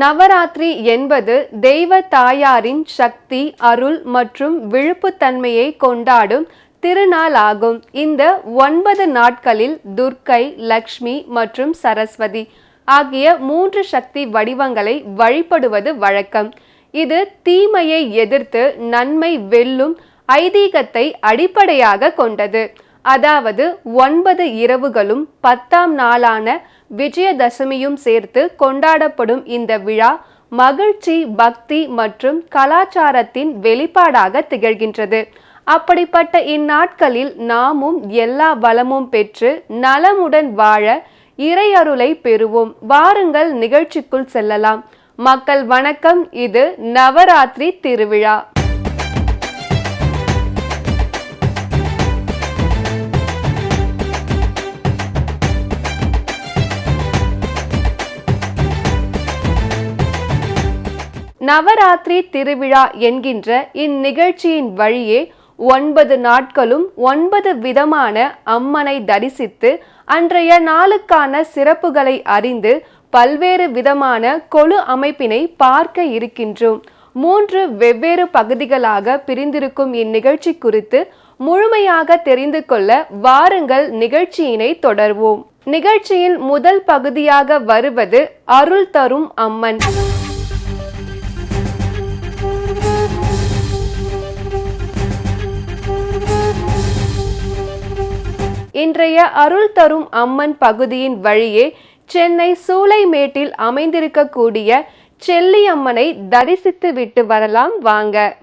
நவராத்திரி என்பது தெய்வ தாயாரின் சக்தி அருள் மற்றும் விழுப்புத்தன்மையை கொண்டாடும் திருநாள் ஆகும் இந்த ஒன்பது நாட்களில் துர்க்கை லக்ஷ்மி மற்றும் சரஸ்வதி ஆகிய மூன்று சக்தி வடிவங்களை வழிபடுவது வழக்கம். இது தீமையை எதிர்த்து நன்மை வெல்லும் ஐதீகத்தை அடிப்படையாக கொண்டது. அதாவது ஒன்பது இரவுகளும் பத்தாம் நாளான விஜயதசமியும் சேர்த்து கொண்டாடப்படும் இந்த விழா மகிழ்ச்சி பக்தி மற்றும் கலாச்சாரத்தின் வெளிப்பாடாக திகழ்கின்றது. அப்படிப்பட்ட இந்நாட்களில் நாமும் எல்லா வளமும் பெற்று நலமுடன் வாழ இறையருளை பெறுவோம். வாருங்கள் நிகழ்ச்சிக்குள் செல்லலாம். மக்கள் வணக்கம். இது நவராத்திரி திருவிழா. நவராத்திரி திருவிழா என்கின்ற இந்நிகழ்ச்சியின் வழியே ஒன்பது நாட்களும் ஒன்பது விதமான அம்மனை தரிசித்து அன்றைய நாளுக்கான சிறப்புகளை அறிந்து பல்வேறு விதமான கொழு அமைப்பினை பார்க்க இருக்கின்றோம். மூன்று வெவ்வேறு பகுதிகளாக பிரிந்திருக்கும் இந்நிகழ்ச்சி குறித்து முழுமையாக தெரிந்து கொள்ள வாருங்கள் நிகழ்ச்சியினை தொடர்வோம். நிகழ்ச்சியில் முதல் பகுதியாக வருவது அருள் தரும் அம்மன். இன்றைய அருள் தரும் அம்மன் பகுதியின் வழியே சென்னை சூளைமேட்டில் அமைந்திருக்கக்கூடிய செல்லியம்மனை தரிசித்து விட்டு வரலாம் வாங்க.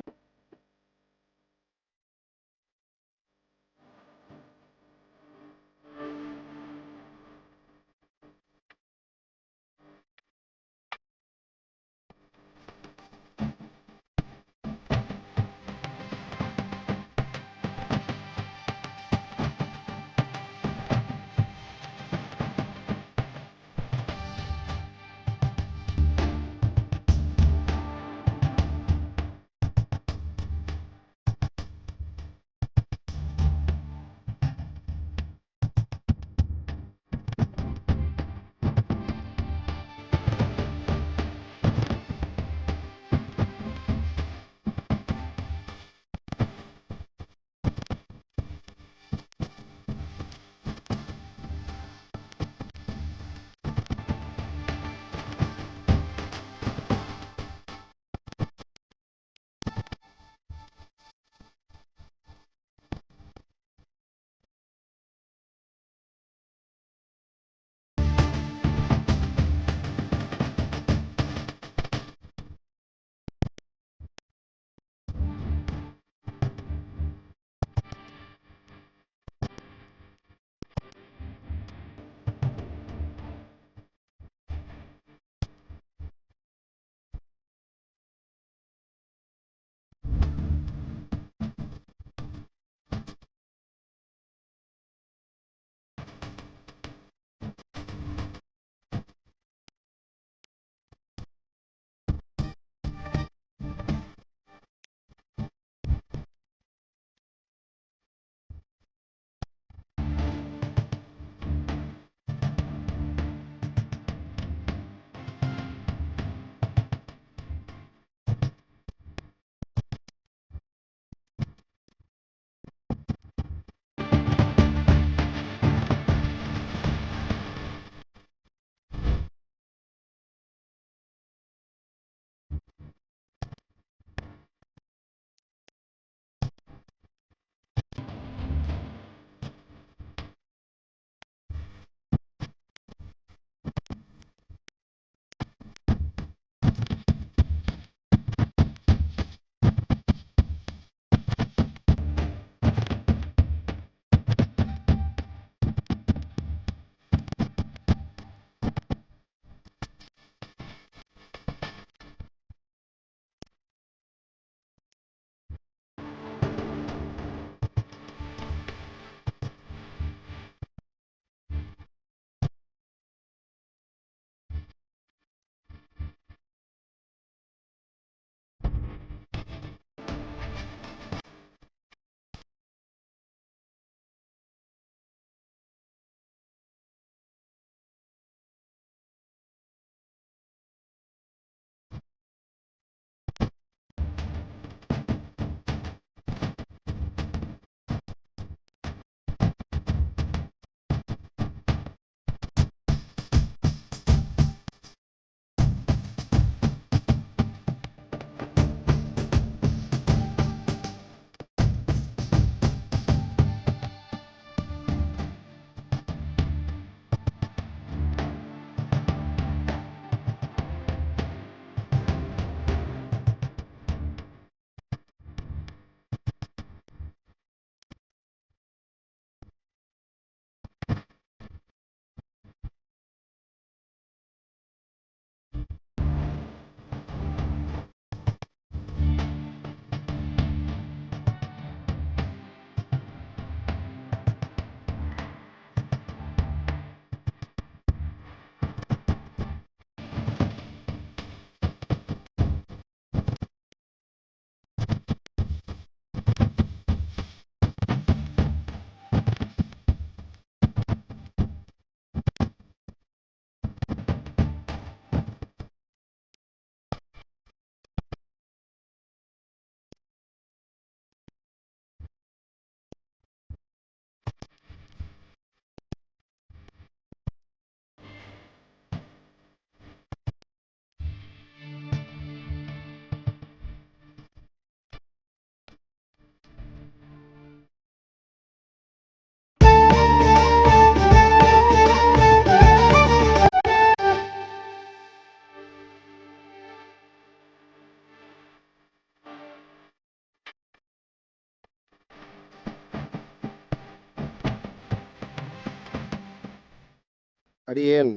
அடியேன்.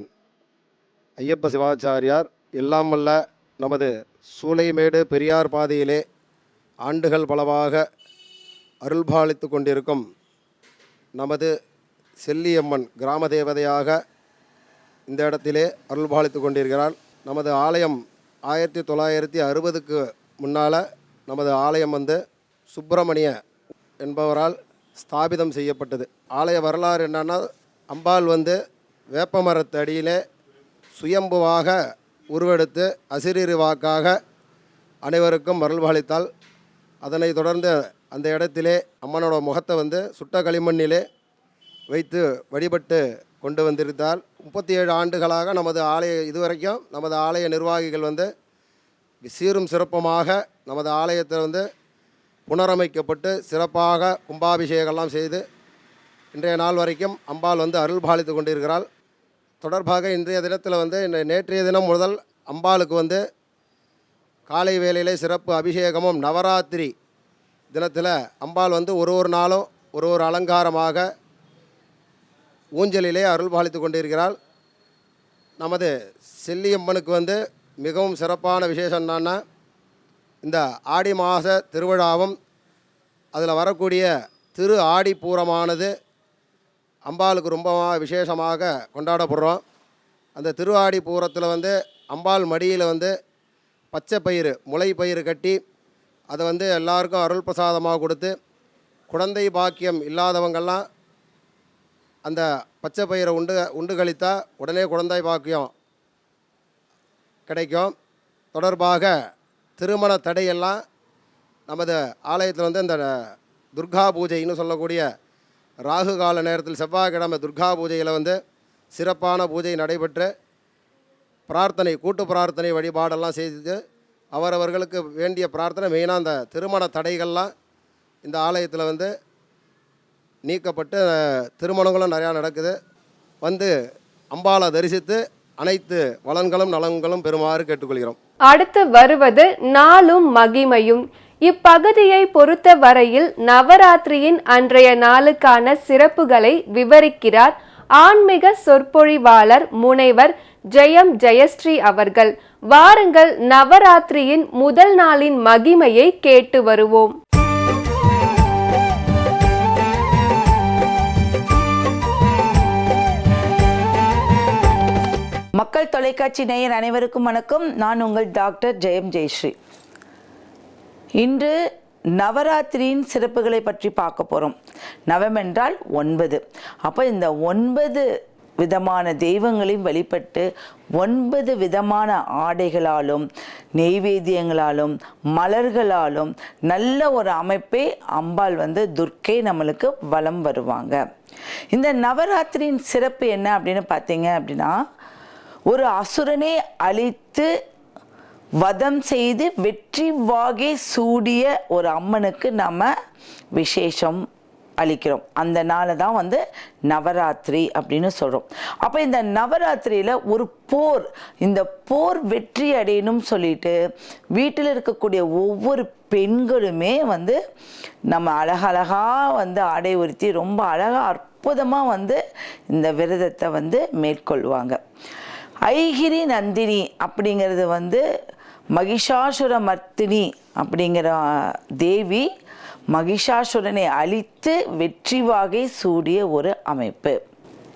ஐயப்ப சிவாச்சாரியார் எல்லாம் வல்ல நமது சூளைமேடு பெரியார் பாதையிலே ஆண்டுகள் பலவாக அருள்பாலித்து கொண்டிருக்கும் நமது செல்லியம்மன் கிராம தேவதையாக இந்த இடத்திலே அருள்பாலித்து கொண்டிருக்கிறாள் நமது ஆலயம் ஆயிரத்தி தொள்ளாயிரத்தி அறுபதுக்கு முன்னால் நமது ஆலயம் வந்து சுப்பிரமணிய என்பவரால் ஸ்தாபிதம் செய்யப்பட்டது. ஆலய வரலாறு என்னன்னா அம்பாள் வந்து வேப்பமரத்து அடியிலே சுயம்புவாக உருவெடுத்து அசிரிறு வாக்காக அனைவருக்கும் அருள்பாலித்தாள் அதனை தொடர்ந்து அந்த இடத்திலே அம்மனோட முகத்தை வந்து சுட்ட களிமண்ணிலே வைத்து வழிபட்டு கொண்டு வந்திருந்தால் முப்பத்தி ஏழு ஆண்டுகளாக நமது ஆலய இதுவரைக்கும் நமது ஆலய நிர்வாகிகள் வந்து சீரும் சிறப்புமாக நமது ஆலயத்தை வந்து புனரமைக்கப்பட்டு சிறப்பாக கும்பாபிஷேகம்லாம் செய்து இன்றைய நாள் வரைக்கும் அம்பாள் வந்து அருள் பாலித்து கொண்டிருக்கிறாள். தொடர்பாக இன்றைய தினத்தில் வந்து இந்த நேற்றைய தினம் முதல் அம்பாளுக்கு வந்து காலை வேளையிலே சிறப்பு அபிஷேகமும் நவராத்திரி தினத்தில் அம்பாள் வந்து ஒரு ஒரு நாளும் ஒரு ஒரு அலங்காரமாக ஊஞ்சலிலே அருள் பாலித்து கொண்டிருக்கிறாள். நமது செல்லியம்மனுக்கு வந்து மிகவும் சிறப்பான விசேஷம் என்னன்னா இந்த ஆடி மாத திருவிழாவும் அதில் வரக்கூடிய திரு ஆடி பூரமானது அம்பாளுக்கு ரொம்ப விசேஷமாக கொண்டாடப்படுறோம். அந்த திருவாடி பூரத்தில் வந்து அம்பாள் மடியில் வந்து பச்சை பயிறு முளை பயிறு கட்டி அதை வந்து எல்லாருக்கும் அருள் பிரசாதமாக கொடுத்து குழந்தை பாக்கியம் இல்லாதவங்கள்லாம் அந்த பச்சை பயிரை உண்டு உண்டு கழித்தா உடனே குழந்தை பாக்கியம் கிடைக்கும். தொடர்பாக திருமண தடையெல்லாம் நமது ஆலயத்தில் வந்து இந்த துர்கா பூஜைன்னு சொல்லக்கூடிய ராகு கால நேரத்தில் செவ்வாய்க்கிழமை துர்கா பூஜையில் வந்து சிறப்பான பூஜை நடைபெற்று பிரார்த்தனை கூட்டு பிரார்த்தனை வழிபாடெல்லாம் செய்து அவரவர்களுக்கு வேண்டிய பிரார்த்தனை மெயினாக அந்த திருமண தடைகள்லாம் இந்த ஆலயத்தில் வந்து நீக்கப்பட்டு திருமணங்களும் நிறையா நடக்குது. வந்து அம்பாளை தரிசித்து அனைத்து வளன்களும் நலன்களும் பெறுமாறு கேட்டுக்கொள்கிறோம். அடுத்து வருவது நாளும் மகிமையும். இப்பகுதியை பொறுத்த வரையில் நவராத்திரியின் அன்றைய நாளுக்கான சிறப்புகளை விவரிக்கிறார் ஆன்மீக சொற்பொழிவாளர் முனைவர் ஜெயம் ஜெயஸ்ரீ அவர்கள். வாருங்கள் நவராத்திரியின் முதல் நாளின் மகிமையை கேட்டு வருவோம். மக்கள் தொலைக்காட்சி நேயர் அனைவருக்கும் வணக்கம். நான் உங்கள் டாக்டர் ஜெயம் ஜெயஸ்ரீ. இன்று நவராத்திரியின் சிறப்புகளை பற்றி பார்க்க போகிறோம் நவம் என்றால் ஒன்பது. அப்போ இந்த ஒன்பது விதமான தெய்வங்களையும் வழிபட்டு ஒன்பது விதமான ஆடைகளாலும் நெய்வேத்தியங்களாலும் மலர்களாலும் நல்ல ஒரு அமைப்பை அம்பாள் வந்து துர்க்கை நம்மளுக்கு வலம் வருவாங்க. இந்த நவராத்திரியின் சிறப்பு என்ன அப்படின்னு பார்த்தீங்க அப்படின்னா ஒரு அசுரனை அழித்து வதம் செய்து வெற்றி வாகை சூடிய ஒரு அம்மனுக்கு நம்ம விசேஷம் அளிக்கிறோம். அந்த நாளை தான் வந்து நவராத்திரி அப்படின்னு சொல்கிறோம் அப்போ இந்த நவராத்திரியில் ஒரு போர் இந்த போர் வெற்றி அடையணும்னு சொல்லிட்டு வீட்டில் இருக்கக்கூடிய ஒவ்வொரு பெண்களுமே வந்து நம்ம அழகழகாக வந்து ஆடை உறுத்தி ரொம்ப அழகாக அற்புதமாக வந்து இந்த விரதத்தை வந்து மேற்கொள்வாங்க. ஐகிரி நந்தினி அப்படிங்கிறது வந்து மகிஷாசுர மர்த்தினி அப்படிங்கிற தேவி மகிஷாசுரனை அழித்து வெற்றி வாகை சூடிய ஒரு அமைப்பு.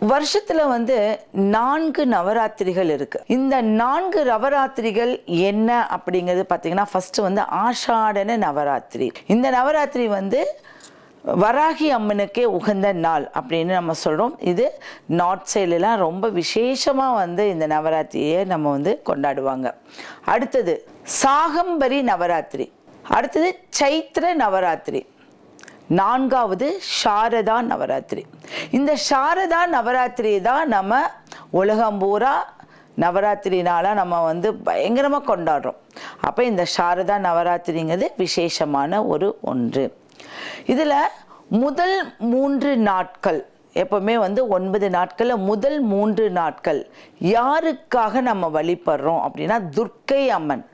வருஷத்துல வந்து நான்கு நவராத்திரிகள் இருக்கு. இந்த நான்கு நவராத்திரிகள் என்ன அப்படிங்கிறது பார்த்தீங்கன்னா ஃபர்ஸ்ட் வந்து ஆஷாடன நவராத்திரி. இந்த நவராத்திரி வந்து வராகி அம்மனுக்கே உகந்த நாள் அப்படின்னு நம்ம சொல்கிறோம் இது நார்த் சைட்லலாம் ரொம்ப விசேஷமாக வந்து இந்த நவராத்திரியை நம்ம வந்து கொண்டாடுவாங்க. அடுத்தது சாகம்பரி நவராத்திரி. அடுத்தது சைத்திர நவராத்திரி. நான்காவது சாரதா நவராத்திரி. இந்த சாரதா நவராத்திரி தான் நம்ம உலகம் பூரா நவராத்திரி நாளாக நம்ம வந்து பயங்கரமாக கொண்டாடுறோம். அப்போ இந்த சாரதா நவராத்திரிங்கிறது விசேஷமான ஒரு ஒன்று. இதில் முதல் மூன்று நாட்கள் எப்பவுமே வந்து ஒன்பது நாட்களில் முதல் மூன்று நாட்கள் யாருக்காக நம்ம வழிபடுறோம் அப்படின்னா துர்க்கை அம்மன்.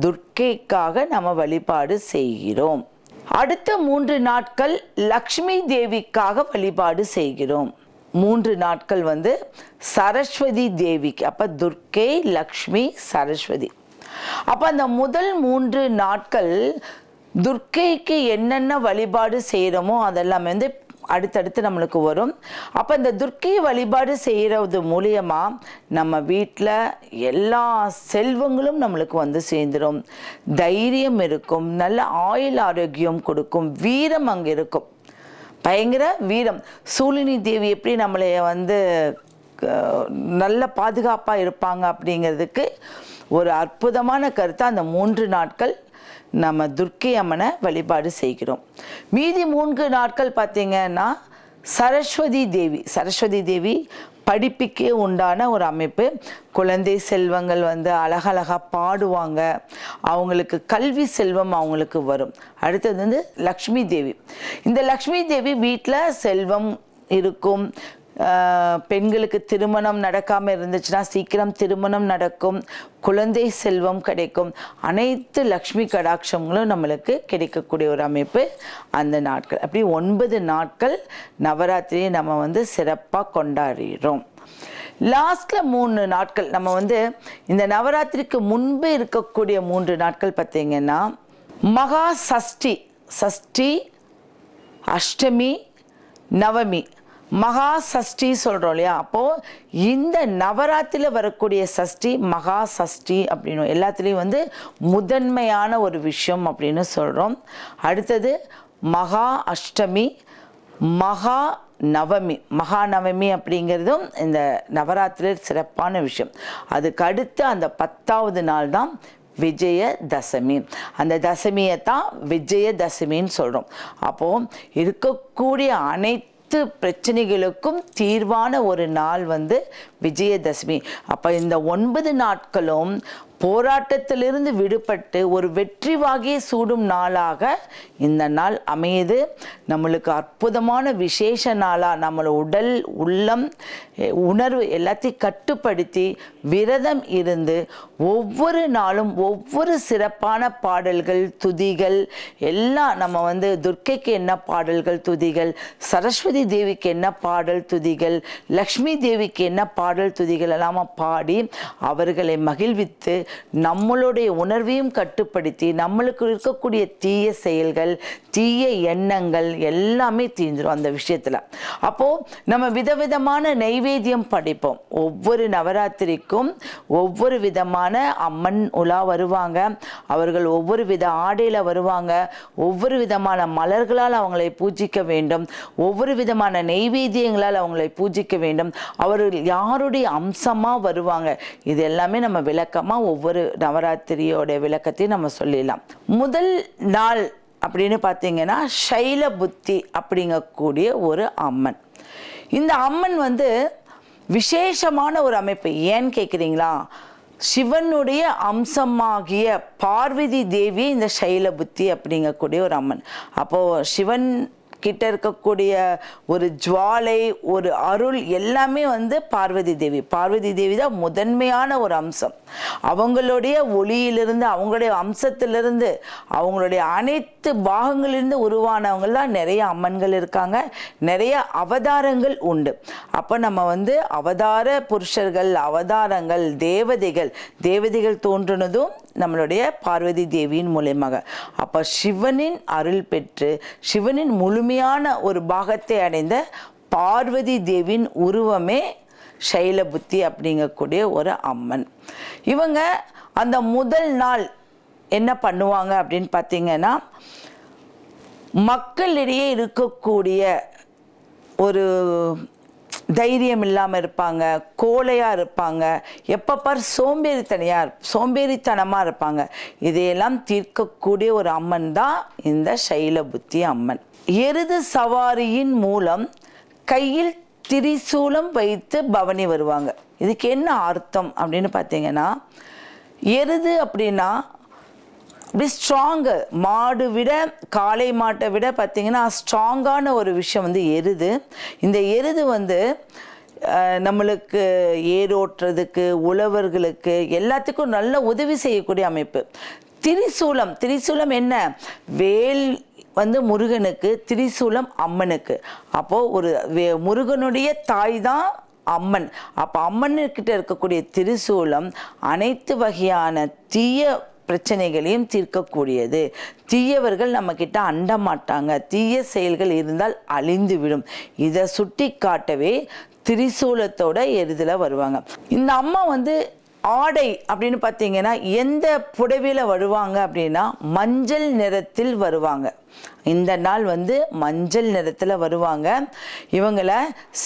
துர்க்கைக்காக நம்ம வழிபாடு செய்கிறோம். அடுத்த மூன்று நாட்கள் லக்ஷ்மி தேவிக்காக வழிபாடு செய்கிறோம். மூன்று நாட்கள் வந்து சரஸ்வதி தேவிக்கு அப்போ துர்க்கை லக்ஷ்மி சரஸ்வதி. அப்போ அந்த முதல் மூன்று நாட்கள் துர்க்கைக்கு என்னென்ன வழிபாடு செய்கிறோமோ அதெல்லாம் வந்து அடுத்தடுத்து நம்மளுக்கு வரும். அப்போ இந்த துர்க்கை வழிபாடு செய்கிறது மூலியமாக நம்ம வீட்டில் எல்லா செல்வங்களும் நம்மளுக்கு வந்து சேர்ந்துடும் தைரியம் இருக்கும் நல்ல ஆயுள் ஆரோக்கியம் கொடுக்கும் வீரம் அங்கே இருக்கும். பயங்கர வீரம். சூலினி தேவி எப்படி நம்மளை வந்து நல்ல பாதுகாப்பாக இருப்பாங்க அப்படிங்கிறதுக்கு ஒரு அற்புதமான கருத்தை அந்த மூன்று நாட்கள் நம்ம துர்க்கை அம்மனை வழிபாடு செய்கிறோம். மீதி மூன்று நாட்கள் பார்த்தீங்கன்னா சரஸ்வதி தேவி சரஸ்வதி தேவி படிப்புக்கே உண்டான ஒரு அமைப்பு. குழந்தை செல்வங்கள் வந்து அழகழகாக பாடுவாங்க. அவங்களுக்கு கல்வி செல்வம் அவங்களுக்கு வரும். அடுத்தது வந்து லக்ஷ்மி தேவி. இந்த லக்ஷ்மி தேவி வீட்டில் செல்வம் இருக்கும். பெண்களுக்கு திருமணம் நடக்காமல் இருந்துச்சுன்னா சீக்கிரம் திருமணம் நடக்கும். குழந்தை செல்வம் கிடைக்கும். அனைத்து லக்ஷ்மி கடாட்சங்களும் நம்மளுக்கு கிடைக்கக்கூடிய ஒரு அமைப்பு அந்த நாட்கள். அப்படி ஒன்பது நாட்கள் நவராத்திரியை நம்ம வந்து சிறப்பாக கொண்டாடுகிறோம் லாஸ்ட்டில் மூணு நாட்கள். நம்ம வந்து இந்த நவராத்திரிக்கு முன்பு இருக்கக்கூடிய மூன்று நாட்கள் பார்த்திங்கன்னா மகா சஷ்டி சஷ்டி அஷ்டமி நவமி. மகா சஷ்டி சொல்கிறோம் இல்லையா? அப்போது இந்த நவராத்திரியில் வரக்கூடிய சஷ்டி மகா சஷ்டி அப்படின்னு எல்லாத்துலேயும் வந்து முதன்மையான ஒரு விஷயம் அப்படின்னு சொல்கிறோம் அடுத்தது மகா அஷ்டமி மகா நவமி. மகாநவமி அப்படிங்கிறதும் இந்த நவராத்திரியில் சிறப்பான விஷயம். அதுக்கு அடுத்து அந்த பத்தாவது நாள் தான் விஜய தசமி. அந்த தசமியை தான் விஜய தசமின்னு சொல்கிறோம் அப்போது இருக்கக்கூடிய அனைத்து பிரச்சனைகளுக்கும் தீர்வான ஒரு நாள் வந்து விஜயதசமி. அப்போ இந்த ஒன்பது நாட்களும் போராட்டத்திலிருந்து விடுபட்டு ஒரு வெற்றிவாகி சூடும் நாளாக இந்த நாள் அமையுது. நம்மளுக்கு அற்புதமான விசேஷ நாளாக நம்மளோட உடல் உள்ளம் உணர்வு எல்லாத்தையும் கட்டுப்படுத்தி விரதம் இருந்து ஒவ்வொரு நாளும் ஒவ்வொரு சிறப்பான பாடல்கள் துதிகள் எல்லாம் நம்ம வந்து துர்க்கைக்கு என்ன பாடல்கள் துதிகள் சரஸ்வதி தேவிக்கு என்ன பாடல் துதிகள் லக்ஷ்மி தேவிக்கு என்ன பாடல் துதிகள் எல்லாம் பாடி அவர்களை மகிழ்வித்து நம்மளுடைய உணர்வையும் கட்டுப்படுத்தி நம்மளுக்கு இருக்கக்கூடிய தீய செயல்கள் தீய எண்ணங்கள் எல்லாமே தீந்துடும் அந்த விஷயத்தில். அப்போது நம்ம விதவிதமான நைவேத்தியம் படைப்போம். ஒவ்வொரு நவராத்திரிக்கும் ஒவ்வொரு விதமான அம்மன் உலா வருவாங்க. அவர்கள் ஒவ்வொரு வித ஆடையில் வருவாங்க. ஒவ்வொரு விதமான மலர்களால் அவங்களை பூஜிக்க வேண்டும். ஒவ்வொரு விதமான நெய்வேத்தியங்களால் அவங்களை பூஜிக்க வேண்டும். அவர்கள் யார் யாருடைய அம்சமாக வருவாங்க. இது எல்லாமே நம்ம விளக்கமாக ஒவ்வொரு நவராத்திரியோட விளக்கத்தையும் நம்ம சொல்லிடலாம். முதல் நாள் அப்படின்னு பார்த்தீங்கன்னா சைல புத்தி அப்படிங்கக்கூடிய ஒரு அம்மன். இந்த அம்மன் வந்து விசேஷமான ஒரு அமைப்பு. ஏன்னு கேட்குறீங்களா சிவனுடைய அம்சமாகிய பார்வதி தேவி இந்த சைலபுத்தி அப்படிங்கக்கூடிய ஒரு அம்மன். அப்போது சிவன் கிட்ட இருக்கக்கூடிய ஒரு ஜுவாலை ஒரு அருள் எல்லாமே வந்து பார்வதி தேவி. பார்வதி தேவி தான் முதன்மையான ஒரு அம்சம். அவங்களுடைய ஒளியிலிருந்து அவங்களுடைய அம்சத்திலிருந்து அவங்களுடைய அனைத்து பாகங்களிலிருந்து உருவானவங்க தான் நிறைய அம்மன்கள் இருக்காங்க. நிறைய அவதாரங்கள் உண்டு. அப்போ நம்ம வந்து அவதார புருஷர்கள் அவதாரங்கள் தேவதைகள் தேவதைகள் தோன்றுனதும் நம்மளுடைய பார்வதி தேவியின் மூலியமாக. அப்போ சிவனின் அருள் பெற்று சிவனின் முழுமையான ஒரு பாகத்தை அடைந்த பார்வதி தேவியின் உருவமே சைலபுத்தி அப்படிங்கக்கூடிய ஒரு அம்மன். இவங்க அந்த முதல் நாள் என்ன பண்ணுவாங்க அப்படின்னு பார்த்தீங்கன்னா மக்களிடையே இருக்கக்கூடிய ஒரு தைரியம் இல்லாமல் இருப்பாங்க கோலையாக இருப்பாங்க எப்போ பார் சோம்பேறித்தனையாக சோம்பேறித்தனமாக இருப்பாங்க. இதையெல்லாம் தீர்க்கக்கூடிய ஒரு அம்மன் தான் இந்த சைலபுத்தி அம்மன். எருது சவாரியின் மூலம் கையில் திரிசூலம் வைத்து பவனி வருவாங்க. இதுக்கு என்ன அர்த்தம் அப்படின்னு பார்த்தீங்கன்னா எருது அப்படின்னா இப்படி ஸ்ட்ராங்கு மாடு விட காளை மாட்டை விட பார்த்தீங்கன்னா ஸ்ட்ராங்கான ஒரு விஷயம் வந்து எருது. இந்த எருது வந்து நம்மளுக்கு ஏரோட்டுறதுக்கு உழவர்களுக்கு எல்லாத்துக்கும் நல்ல உதவி செய்யக்கூடிய அமைப்பு. திரிசூலம். திரிசூலம் என்ன? வேல் வந்து முருகனுக்கு திரிசூலம் அம்மனுக்கு. அப்போது ஒரு வே- முருகனுடைய தாய் தான் அம்மன். அப்போ அம்மன்கிட்ட இருக்கக்கூடிய திரிசூலம் அனைத்து வகையான தீய பிரச்சனைகளையும் தீர்க்கக்கூடியது. தீயவர்கள் நம்மக்கிட்ட அண்ட மாட்டாங்க தீய செயல்கள் இருந்தால் அழிந்து விடும் இதை சுட்டி காட்டவே திரிசூலத்தோட எருதில் வருவாங்க. இந்த அம்மா வந்து ஆடை அப்படின்னு பார்த்தீங்கன்னா எந்த புடவையில் வருவாங்க அப்படின்னா மஞ்சள் நிறத்தில் வருவாங்க. இந்த நாள் வந்து மஞ்சள் நிறத்தில் வருவாங்க. இவங்கள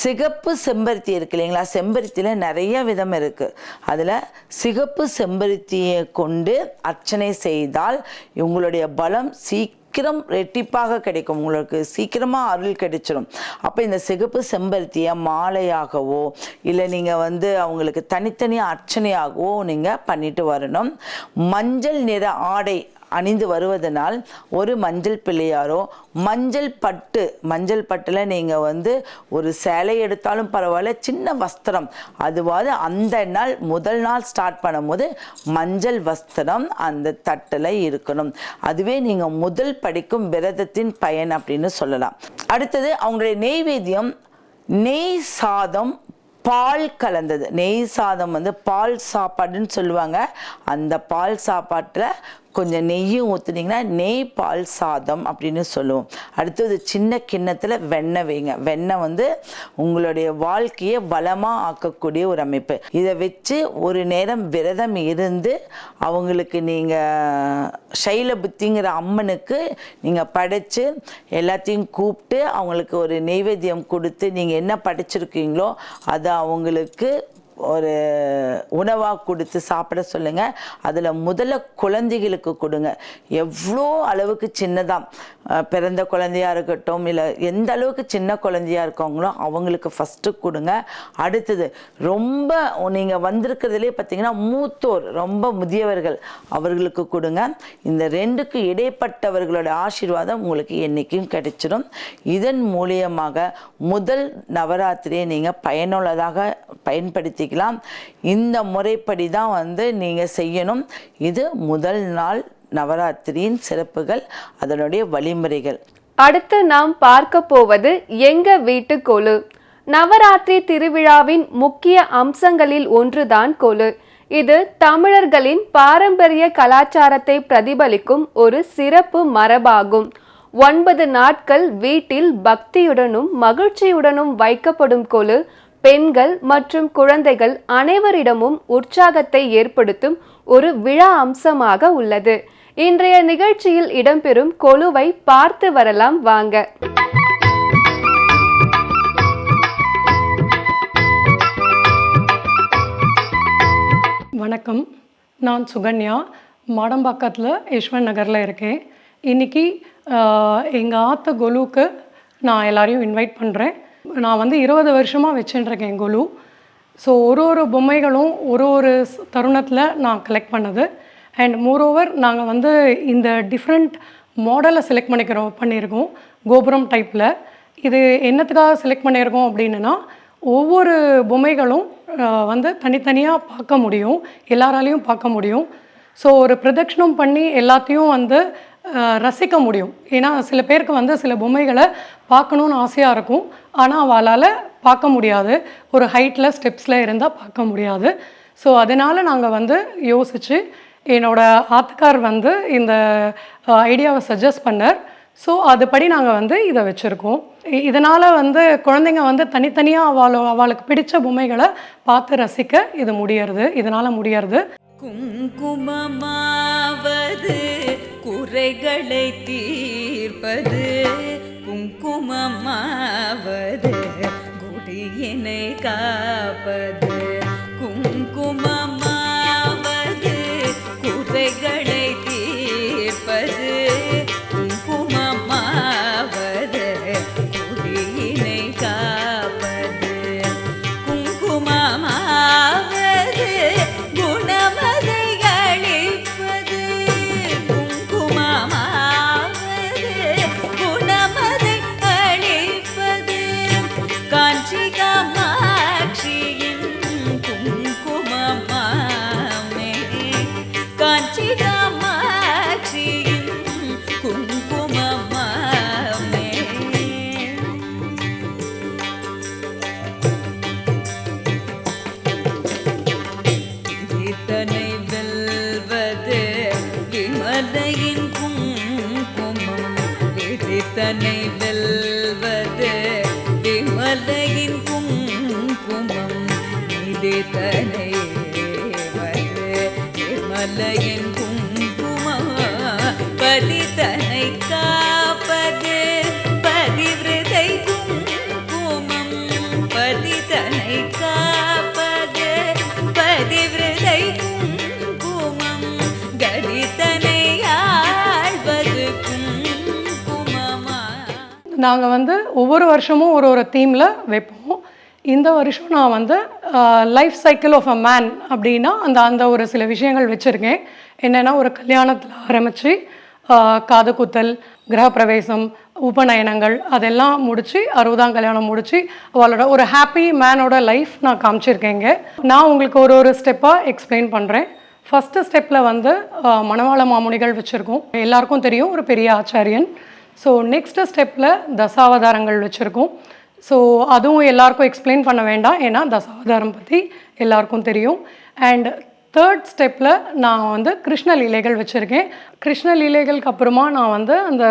சிகப்பு செம்பருத்தி இருக்கு இல்லைங்களா? செம்பருத்தியில் நிறைய விதம் இருக்குது அதில் சிகப்பு செம்பருத்தியை கொண்டு அர்ச்சனை செய்தால் இவங்களுடைய பலம் சீக்கிரம் சீக்கிரம் ரெட்டிப்பாக கிடைக்கும். உங்களுக்கு சீக்கிரமாக அருள் கிடைச்சிடும் அப்போ இந்த சிகப்பு செம்பருத்தியை மாலையாகவோ இல்லை நீங்கள் வந்து அவங்களுக்கு தனித்தனியாக அர்ச்சனையாகவோ நீங்கள் பண்ணிட்டு வரணும். மஞ்சள் நிற ஆடை அணிந்து வருவதனால் ஒரு மஞ்சள் பிள்ளையாரோ மஞ்சள் பட்டு மஞ்சள் பட்டில் நீங்கள் வந்து ஒரு சேலை எடுத்தாலும் பரவாயில்ல சின்ன வஸ்திரம். அதுவாது அந்த நாள் முதல் நாள் ஸ்டார்ட் பண்ணும்போது மஞ்சள் வஸ்திரம் அந்த தட்டில் இருக்கணும். அதுவே நீங்கள் முதல் படிக்கும் விரதத்தின் பயன் அப்படின்னு சொல்லலாம். அடுத்தது அவங்களுடைய நெய்வேத்தியம் நெய் சாதம் பால் கலந்தது. நெய் சாதம் வந்து பால் சாப்பாடுன்னு சொல்லுவாங்க. அந்த பால் சாப்பாட்டில் கொஞ்சம் நெய்யும் ஊற்றுனீங்கன்னா நெய் பால் சாதம் அப்படின்னு சொல்லுவோம். அடுத்தது சின்ன கிண்ணத்தில் வெண்ணெய் வைங்க. வெண்ணெய் வந்து உங்களுடைய வாழ்க்கையை வளமாக ஆக்கக்கூடிய ஒரு அமைப்பு. இதை வச்சு ஒரு நேரம் விரதம் இருந்து அவங்களுக்கு நீங்கள் சைலபுத்திங்கிற அம்மனுக்கு நீங்கள் படைத்து எல்லாத்தையும் கூப்பிட்டு அவங்களுக்கு ஒரு நெய்வேத்தியம் கொடுத்து நீங்கள் என்ன படைச்சிருக்கீங்களோ அதை அவங்களுக்கு ஒரு உணவாக கொடுத்து சாப்பிட சொல்லுங்கள் அதில் முதல்ல குழந்தைகளுக்கு கொடுங்க. எவ்வளோ அளவுக்கு சின்னதாக பிறந்த குழந்தையாக இருக்கட்டும் இல்லை எந்த அளவுக்கு சின்ன குழந்தையா இருக்காங்களோ அவங்களுக்கு ஃபஸ்ட்டு கொடுங்க. அடுத்தது ரொம்ப நீங்கள் வந்திருக்கிறதுலே பார்த்தீங்கன்னா மூத்தோர் ரொம்ப முதியவர்கள் அவர்களுக்கு கொடுங்க. இந்த ரெண்டுக்கு இடைப்பட்டவர்களோட ஆசீர்வாதம் உங்களுக்கு என்றைக்கும் கிடைச்சிடும் இதன் மூலியமாக முதல் நவராத்திரியை நீங்கள் பயனுள்ளதாக பயன்படுத்தி பயன்படுத்திக்கலாம். இந்த முறைப்படி தான் வந்து நீங்கள் செய்யணும். இது முதல் நாள் நவராத்திரியின் சிறப்புகள் அதனுடைய வழிமுறைகள். அடுத்து நாம் பார்க்க போவது எங்க வீட்டு கொலு நவராத்திரி திருவிழாவின் முக்கிய அம்சங்களில் ஒன்றுதான் கொலு இது தமிழர்களின் பாரம்பரிய கலாச்சாரத்தை பிரதிபலிக்கும் ஒரு சிறப்பு மரபாகும். ஒன்பது நாட்கள் வீட்டில் பக்தியுடனும் மகிழ்ச்சியுடனும் வைக்கப்படும் கொலு பெண்கள் மற்றும் குழந்தைகள் அனைவரிடமும் உற்சாகத்தை ஏற்படுத்தும் ஒரு விழா அம்சமாக உள்ளது. இன்றைய நிகழ்ச்சியில் இடம்பெறும் கொலுவை பார்த்து வரலாம் வாங்க. வணக்கம். நான் சுகன்யா மாடம்பாக்கத்தில் யஷ்வந்த் நகரில் இருக்கேன். இன்றைக்கி எங்கள் ஆத்த கொலுவுக்கு நான் எல்லாரையும் இன்வைட் பண்ணுறேன் நான் வந்து இருபது வருஷமாக வச்சுட்டுருக்கேன் கொலு ஸோ ஒரு ஒரு பொம்மைகளும் ஒரு ஒரு தருணத்தில் நான் கலெக்ட் பண்ணது. அண்ட் மோரோவர் நாங்கள் வந்து இந்த டிஃப்ரெண்ட் மாடலை செலக்ட் பண்ணிக்கிறோம் பண்ணியிருக்கோம். கோபுரம் டைப்பில் இது என்னத்துக்காக செலக்ட் பண்ணியிருக்கோம் அப்படின்னா ஒவ்வொரு பொம்மைகளும் வந்து தனித்தனியாக பார்க்க முடியும். எல்லாராலையும் பார்க்க முடியும். ஸோ ஒரு பிரதட்சணம் பண்ணி எல்லாத்தையும் வந்து ரசிக்க முடியும். ஏன்னா சில பேருக்கு வந்து சில பொம்மைகளை பார்க்கணுன்னு ஆசையாக இருக்கும். ஆனால் அவளால் பார்க்க முடியாது. ஒரு ஹைட்டில் ஸ்டெப்ஸில் இருந்தால் பார்க்க முடியாது. ஸோ அதனால் நாங்கள் வந்து யோசித்து என்னோட ஆத்துக்கார் வந்து இந்த ஐடியாவை சஜஸ்ட் பண்ணார். ஸோ அதுபடி நாங்கள் வந்து இதை வச்சுருக்கோம். இதனால் வந்து குழந்தைங்க வந்து தனித்தனியாக அவளோ அவளுக்கு பிடித்த பொம்மைகளை பார்த்து ரசிக்க இது முடியறது இதனால் முடியறது. குங்குமமாவது குறைகளை தீர்ப்பது குமமாவது குடியினை காப்பது. நாங்கள் வந்து ஒவ்வொரு வருஷமும் ஒரு ஒரு தீமில் வைப்போம். இந்த வருஷம் நான் வந்து life cycle of a man அப்படின்னா அந்த அந்த ஒரு சில விஷயங்கள் வச்சுருக்கேன். என்னென்னா ஒரு கல்யாணத்தில் ஆரம்பித்து காது குத்தல் கிரகப்பிரவேசம் உபநயனங்கள் அதெல்லாம் முடித்து அறுபதாம் கல்யாணம் முடித்து அவளோட ஒரு ஹாப்பி மேனோட லைஃப் நான் காமிச்சிருக்கேங்க நான் உங்களுக்கு ஒரு ஒரு ஸ்டெப்பாக எக்ஸ்பிளைன் பண்ணுறேன் ஃபஸ்ட்டு ஸ்டெப்பில் வந்து மணவாள மாமுனிகள் வச்சுருக்கோம். எல்லாருக்கும் தெரியும் ஒரு பெரிய ஆச்சாரியன். ஸோ நெக்ஸ்ட்டு ஸ்டெப்பில் தசாவதாரங்கள் வச்சுருக்கோம். ஸோ அதுவும் எல்லாருக்கும் எக்ஸ்பிளைன் பண்ண வேண்டாம். ஏன்னா தசாவதாரம் பற்றி எல்லாருக்கும் தெரியும். அண்ட் தேர்ட் ஸ்டெப்பில் நான் வந்து கிருஷ்ண லீலைகள் வச்சுருக்கேன். கிருஷ்ண லீலைகளுக்கு அப்புறமா நான் வந்து அந்த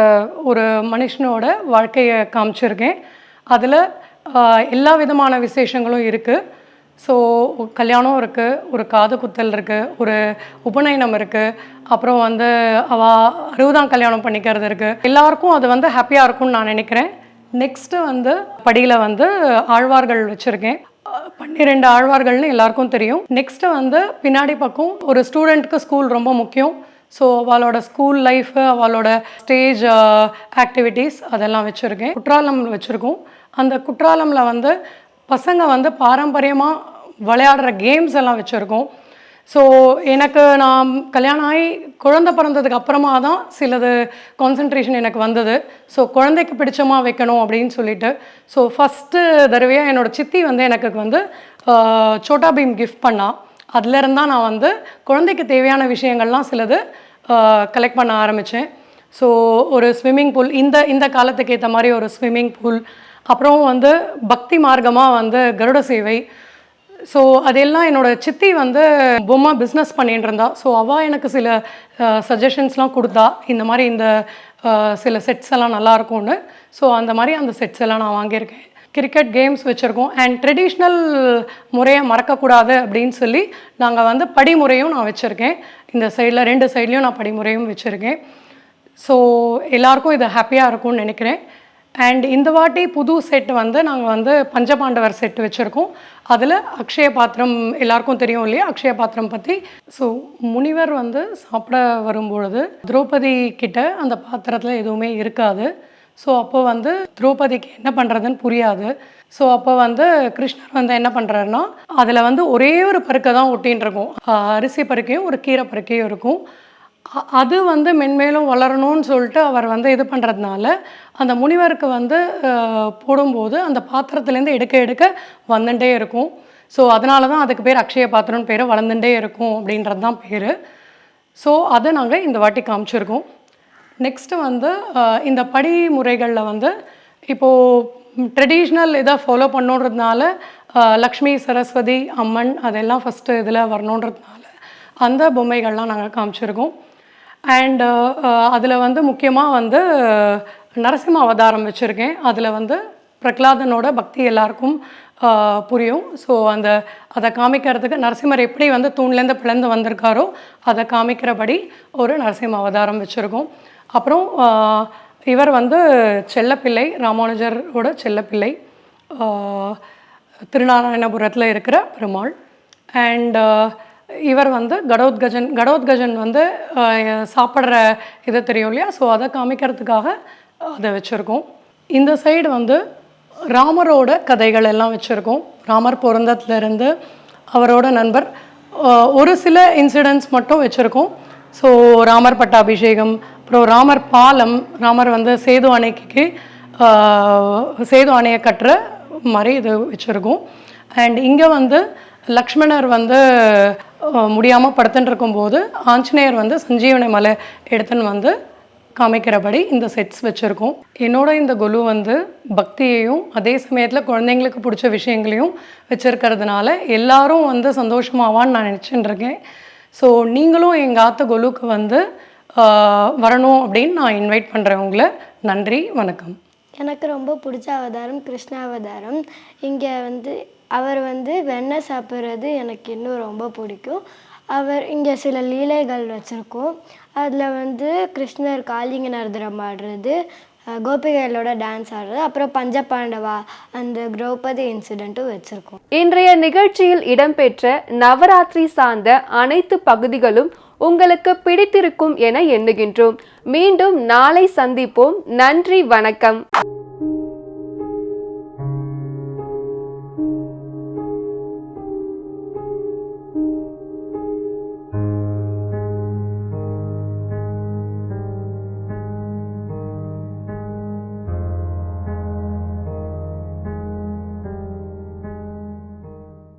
ஒரு மனுஷனோட வாழ்க்கையை காமிச்சிருக்கேன். அதில் எல்லா விதமான விசேஷங்களும் இருக்குது ஸோ கல்யாணம் இருக்குது ஒரு காது குத்தல் இருக்குது ஒரு உபநயனம் இருக்குது அப்புறம் வந்து அவ அறுபதாம் கல்யாணம் பண்ணிக்கிறது இருக்குது எல்லாருக்கும் அது வந்து ஹாப்பியாக இருக்கும்னு நான் நினைக்கிறேன். நெக்ஸ்ட்டு வந்து படியில் வந்து ஆழ்வார்கள் வச்சுருக்கேன். பன்னிரெண்டு ஆழ்வார்கள்னு எல்லாருக்கும் தெரியும். நெக்ஸ்ட்டு வந்து பின்னாடி பக்கம் ஒரு ஸ்டூடெண்ட்க்கு ஸ்கூல் ரொம்ப முக்கியம். ஸோ அவளோட ஸ்கூல் லைஃபு அவளோட ஸ்டேஜ் ஆக்டிவிட்டீஸ் அதெல்லாம் வச்சுருக்கேன். குற்றாலம் வச்சுருக்கோம். அந்த குற்றாலமில் வந்து பசங்க வந்து பாரம்பரியமாக விளையாடுற கேம்ஸ் எல்லாம் வச்சுருக்கோம். ஸோ எனக்கு நான் கல்யாணம் ஆகி குழந்த பிறந்ததுக்கு அப்புறமா தான் சிலது கான்சன்ட்ரேஷன் எனக்கு வந்தது. ஸோ குழந்தைக்கு பிடிச்சமா வைக்கணும் அப்படின்னு சொல்லிட்டு. ஸோ ஃபஸ்ட்டு தடவையாக என்னோட சித்தி வந்து எனக்கு வந்து சோட்டா பீம் கிஃப்ட் பண்ணால் அதுலேருந்து தான் நான் வந்து குழந்தைக்கு தேவையான விஷயங்கள்லாம் சிலது கலெக்ட் பண்ண ஆரம்பித்தேன் ஸோ ஒரு ஸ்விம்மிங் பூல் இந்த இந்த காலத்துக்கு ஏற்ற மாதிரி ஒரு ஸ்விம்மிங் பூல் அப்புறம் வந்து பக்தி மார்க்கமாக வந்து கருட சேவை. ஸோ அதெல்லாம் என்னோட சித்தி வந்து பொம்மை பிஸ்னஸ் பண்ணிட்டு இருந்தா ஸோ அவள் எனக்கு சில சஜஷன்ஸ்லாம் கொடுத்தா. இந்த மாதிரி இந்த சில செட்ஸ் எல்லாம் நல்லா இருக்கும்னு. ஸோ அந்த மாதிரி அந்த செட்ஸ் எல்லாம் நான் வாங்கியிருக்கேன். கிரிக்கெட் கேம்ஸ் வச்சுருக்கோம். அண்ட் ட்ரெடிஷ்னல் முறையை மறக்கக்கூடாது அப்படின்னு சொல்லி நாங்கள் வந்து படிமுறையும் நான் வச்சுருக்கேன். இந்த சைடில் ரெண்டு சைட்லேயும் நான் படிமுறையும் வச்சுருக்கேன். ஸோ எல்லாருக்கும் இது ஹாப்பியாக இருக்கும்னு நினைக்கிறேன். அண்ட் இந்த வாட்டி புது செட் வந்து நாங்கள் வந்து பஞ்சபாண்டவர் செட் வச்சுருக்கோம். அதில் அக்ஷய பாத்திரம் எல்லாருக்கும் தெரியும் இல்லையா? அக்ஷய பாத்திரம் பற்றி ஸோ முனிவர் வந்து சாப்பிட வரும்பொழுது திரௌபதி கிட்ட அந்த பாத்திரத்தில் எதுவுமே இருக்காது. ஸோ அப்போ வந்து திரௌபதிக்கு என்ன பண்ணுறதுன்னு புரியாது. ஸோ அப்போ வந்து கிருஷ்ணர் வந்து என்ன பண்ணுறாருன்னா அதில் வந்து ஒரே ஒரு பருக்கை தான் ஒட்டின்னு இருக்கும். அரிசி பருக்கையும் ஒரு கீரை பருக்கையும் இருக்கும். அது வந்து மென்மேலும் வளரணும்னு சொல்லிட்டு அவர் வந்து இது பண்ணுறதுனால அந்த முனிவருக்கு வந்து போடும்போது அந்த பாத்திரத்துலேருந்து எடுக்க எடுக்க வந்துட்டே இருக்கும். ஸோ அதனால தான் அதுக்கு பேர் அக்ஷய பாத்திரம்னு பேர் வளர்ந்துட்டே இருக்கும் அப்படின்றது தான் பேர். ஸோ அதை நாங்கள் இந்த வாட்டி காமிச்சிருக்கோம். நெக்ஸ்ட்டு வந்து இந்த இந்த படிமுறைகளில் வந்து இப்போது ட்ரெடிஷ்னல் இதை ஃபாலோ பண்ணுன்றதுனால லக்ஷ்மி சரஸ்வதி அம்மன் அதெல்லாம் ஃபஸ்ட்டு இதில் வரணுன்றதுனால அந்த பொம்மைகள்லாம் நாங்கள் காமிச்சிருக்கோம். அண்டு uh, uh, அதில் வந்து முக்கியமாக வந்து uh, நரசிம்ம அவதாரம் வச்சுருக்கேன். அதில் வந்து பிரகலாதனோட பக்தி எல்லாருக்கும் புரியும். ஸோ அந்த அதை காமிக்கிறதுக்கு நரசிம்மர் எப்படி வந்து தூண்லேருந்து பிளந்து வந்திருக்காரோ அதை காமிக்கிறபடி ஒரு நரசிம்ம அவதாரம் வச்சுருக்கோம். அப்புறம் இவர் வந்து செல்லப்பிள்ளை ராமானுஜரோட செல்லப்பிள்ளை திருநாராயணபுரத்தில் இருக்கிற பெருமாள். அண்ட் இவர் வந்து கடோத்கஜன் கடோத்கஜன் வந்து சாப்பிட்ற இது தெரியும் இல்லையா? ஸோ அதை காமிக்கிறதுக்காக அதை வச்சுருக்கோம். இந்த சைடு வந்து ராமரோட கதைகள் எல்லாம் வச்சுருக்கோம். ராமர் பிறந்ததுலேருந்து அவரோட நண்பர் ஒரு சில இன்சிடென்ட்ஸ் மட்டும் வச்சுருக்கோம். ஸோ ராமர் பட்டாபிஷேகம் அப்புறம் ராமர் பாலம் ராமர் வந்து சேது அணைக்கு சேது அணையை கட்டுற மாதிரி இது வச்சுருக்கோம். அண்ட் இங்கே வந்து லக்ஷ்மணர் வந்து முடியாமல் படுத்துட்டு இருக்கும்போது ஆஞ்சநேயர் வந்து சஞ்சீவனை மலை எடுத்துன்னு வந்து காமிக்கிறபடி இந்த செட்ஸ் வச்சுருக்கோம். என்னோட இந்த கொலு வந்து பக்தியையும் அதே சமயத்தில் குழந்தைங்களுக்கு பிடிச்ச விஷயங்களையும் வச்சுருக்கிறதுனால எல்லாரும் வந்து சந்தோஷமாவான்னு நான் நினச்சிட்டு இருக்கேன். ஸோ நீங்களும் எங்கள் ஆத்த கொலுக்கு வந்து வரணும் அப்படின்னு நான் இன்வைட் பண்ணுறேன் உங்களை. நன்றி வணக்கம். எனக்கு ரொம்ப பிடிச்ச அவதாரம் கிருஷ்ண அவதாரம் இங்கே வந்து அவர் வந்து வெண்ணெய் சாப்பிட்றது எனக்கு இன்னும் ரொம்ப பிடிக்கும். அவர் இங்கே சில லீலைகள் வச்சுருக்கோம். அதில் வந்து கிருஷ்ணர் காளிங்க நர்தனம் ஆடுறது கோபிகைகளோட டான்ஸ் ஆடுறது அப்புறம் பஞ்சபாண்டவா அந்த திரௌபதி இன்சிடெண்ட்டும் வச்சுருக்கோம். இன்றைய நிகழ்ச்சியில் இடம்பெற்ற நவராத்திரி சார்ந்த அனைத்து பகுதிகளும் உங்களுக்கு பிடித்திருக்கும் என எண்ணுகின்றோம். மீண்டும் நாளை சந்திப்போம். நன்றி வணக்கம்.